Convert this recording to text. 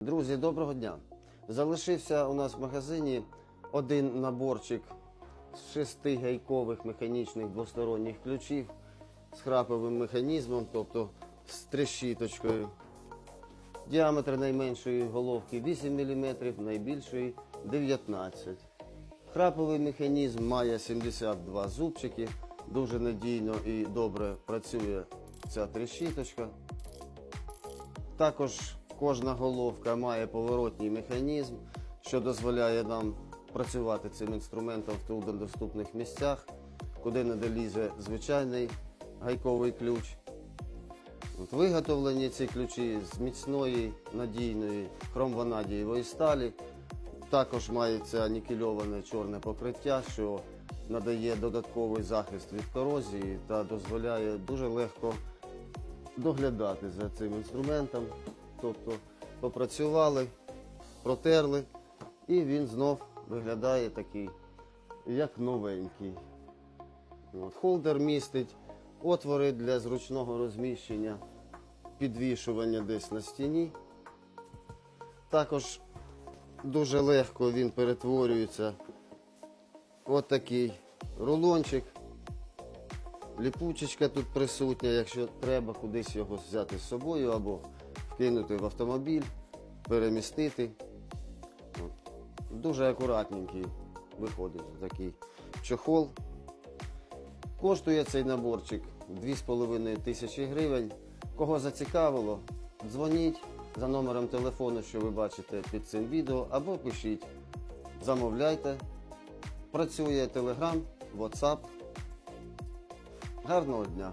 Друзі, доброго дня! Залишився у нас в магазині один наборчик з шести гайкових механічних двосторонніх ключів з храповим механізмом, тобто з трещіточкою. Діаметр найменшої головки 8 мм, найбільшої 19 Храповий механізм має 72 зубчики, дуже надійно і добре працює ця трещіточка. Також кожна головка має поворотній механізм, що дозволяє нам працювати цим інструментом в труднодоступних місцях, куди не долізе звичайний гайковий ключ. От виготовлені ці ключі з міцної надійної хромванадієвої сталі. Також мається нікельоване чорне покриття, що надає додатковий захист від корозії та дозволяє дуже легко доглядати за цим інструментом. Тобто попрацювали, протерли, і він знов виглядає такий, як новенький. От, холдер містить отвори для зручного розміщення, підвішування десь на стіні. Також дуже легко він перетворюється отакий рулончик. Ліпучечка тут присутня, якщо треба кудись його взяти з собою або вкинути в автомобіль, перемістити. Дуже акуратненький виходить такий чохол. Коштує цей наборчик 2,5 тисячі гривень. Кого зацікавило, дзвоніть за номером телефону, що ви бачите під цим відео, або пишіть. Замовляйте. Працює Telegram, WhatsApp. Гарного дня!